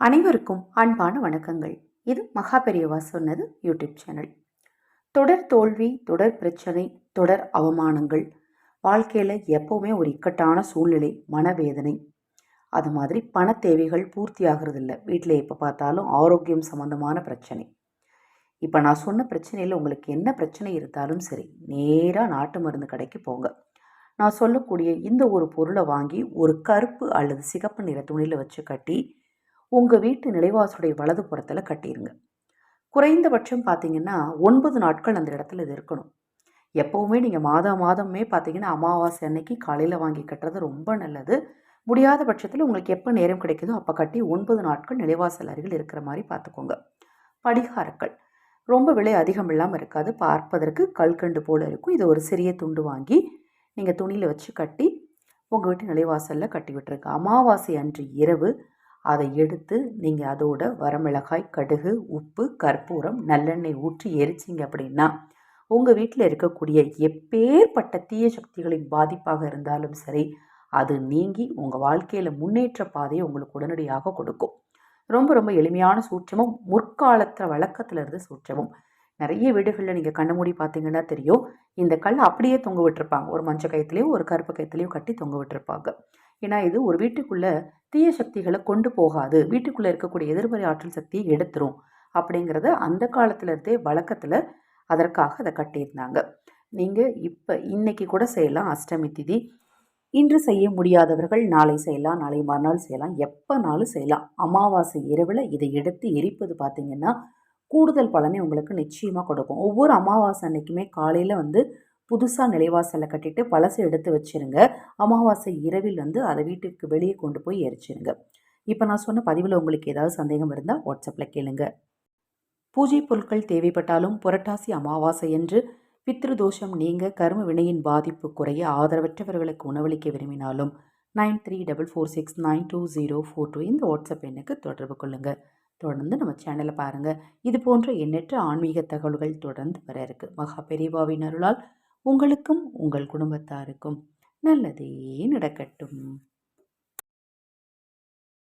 அனைவருக்கும் அன்பான வணக்கங்கள். இது மகா பெரியவா சொன்னது யூடியூப் சேனல். தொடர் தோல்வி தொடர் பிரச்சனை தொடர் அவமானங்கள். வாழ்க்கையில் எப்போவுமே ஒரு இக்கட்டான சூழ்நிலை மனவேதனை. அது மாதிரி பண தேவைகள் பூர்த்தி ஆகிறதில்ல வீட்டில் எப்போ பார்த்தாலும் ஆரோக்கியம் சம்மந்தமான பிரச்சனை. இப்போ நான் சொன்ன பிரச்சனையில் உங்களுக்கு என்ன பிரச்சனை இருந்தாலும் சரி நேராக நாட்டு மருந்து கடைக்கு போங்க. நான் சொல்லக்கூடிய இந்த ஒரு பொருளை வாங்கி ஒரு கருப்பு அல்லது சிகப்பு நிற துணியில் வச்சு கட்டி உங்கள் வீட்டு நிலைவாசலுடைய வலது புறத்தில் கட்டிடுங்க குறைந்தபட்சம் பார்த்தீங்கன்னா ஒன்பது நாட்கள் அந்த இடத்துல இது இருக்கணும். எப்போவுமே நீங்கள் மாதம் மாதமே பார்த்தீங்கன்னா அமாவாசை அன்னைக்கு காலையில் வாங்கி கட்டுறது ரொம்ப நல்லது. முடியாத பட்சத்தில் உங்களுக்கு எப்போ நேரம் கிடைக்குதோ அப்போ கட்டி ஒன்பது நாட்கள் நிலைவாசல் அருகில் இருக்கிற மாதிரி பார்த்துக்கோங்க படிகாரங்கள். ரொம்ப விலை அதிகம் இல்லாமல் இருக்காது. பார்ப்பதற்கு கல்கண்டு போல் இருக்கும். இது ஒரு சிறிய துண்டு வாங்கி நீங்கள் துணியில் வச்சு கட்டி உங்கள் வீட்டு நிலைவாசலில் கட்டி விட்டுருங்க. அமாவாசை அன்று இரவு அதை எடுத்து நீங்கள் அதோட வரமிளகாய் கடுகு உப்பு கற்பூரம் நல்லெண்ணெய் ஊற்றி எரிச்சிங்க அப்படின்னா உங்கள் வீட்டில் இருக்கக்கூடிய எப்பேற்பட்ட தீய சக்திகளின் பாதிப்பாக இருந்தாலும் சரி அது நீங்கி உங்கள் வாழ்க்கையில் முன்னேற்ற பாதையை உங்களுக்கு உடனடியாக கொடுக்கும். ரொம்ப ரொம்ப எளிமையான சூட்சமும் முற்காலத்தில் வழக்கத்தில் இருந்து சூட்சமும். நிறைய வீடுகளில் நீங்கள் கண்ண மூடி பார்த்தீங்கன்னா தெரியும் இந்த கல் அப்படியே தொங்க விட்டுருப்பாங்க. ஒரு மஞ்சள் கயத்துலேயோ ஒரு கருப்பு கயத்துலேயோ கட்டி தொங்க விட்டுருப்பாங்க. ஏன்னா இது ஒரு வீட்டுக்குள்ளே தீய சக்திகளை கொண்டு போகாது. வீட்டுக்குள்ளே இருக்கக்கூடிய எதிர்மறை ஆற்றல் சக்தியை எடுத்துரும். அப்படிங்கிறத அந்த காலத்துலேருந்தே வழக்கத்தில் அதற்காக அதை கட்டியிருந்தாங்க. நீங்கள் இப்போ இன்னைக்கு கூட செய்யலாம் அஷ்டமி திதி. இன்று செய்ய முடியாதவர்கள் நாளை செய்யலாம் நாளை மறுநாள் செய்யலாம் எப்போனாலும் செய்யலாம். அமாவாசை இரவில் இதை எடுத்து எரிப்பது பார்த்திங்கன்னா கூடுதல் பலனை உங்களுக்கு நிச்சயமாக கொடுக்கும். ஒவ்வொரு அமாவாசை அன்னைக்குமே காலையில் வந்து புதுசாக நிலைவாசலில் கட்டிட்டு பழசை எடுத்து வச்சுருங்க. அமாவாசை இரவில் வந்து அதை வீட்டுக்கு வெளியே கொண்டு போய் எரிச்சிருங்க. இப்போ நான் சொன்ன பதிவில் உங்களுக்கு ஏதாவது சந்தேகம் இருந்தால் வாட்ஸ்அப்பில் கேளுங்க. பூஜை பொருட்கள் தேவைப்பட்டாலும் புரட்டாசி அமாவாசை என்று பித்ருதோஷம் நீங்க கரும வினையின் பாதிப்பு குறைய ஆதரவற்றவர்களுக்கு உணவளிக்க விரும்பினாலும் nine three double four six nine two zero four two இந்த வாட்ஸ்அப் எண்ணுக்கு தொடர்பு கொள்ளுங்கள் தொடர்ந்து நம்ம சேனலை பாருங்கள் இது போன்ற எண்ணற்ற ஆன்மீக தகவல்கள் தொடர்ந்து வர இருக்குது மகா பெரிவாவின் அருளால் உங்களுக்கும் உங்கள் குடும்பத்தாருக்கும் நல்லதே நடக்கட்டும்.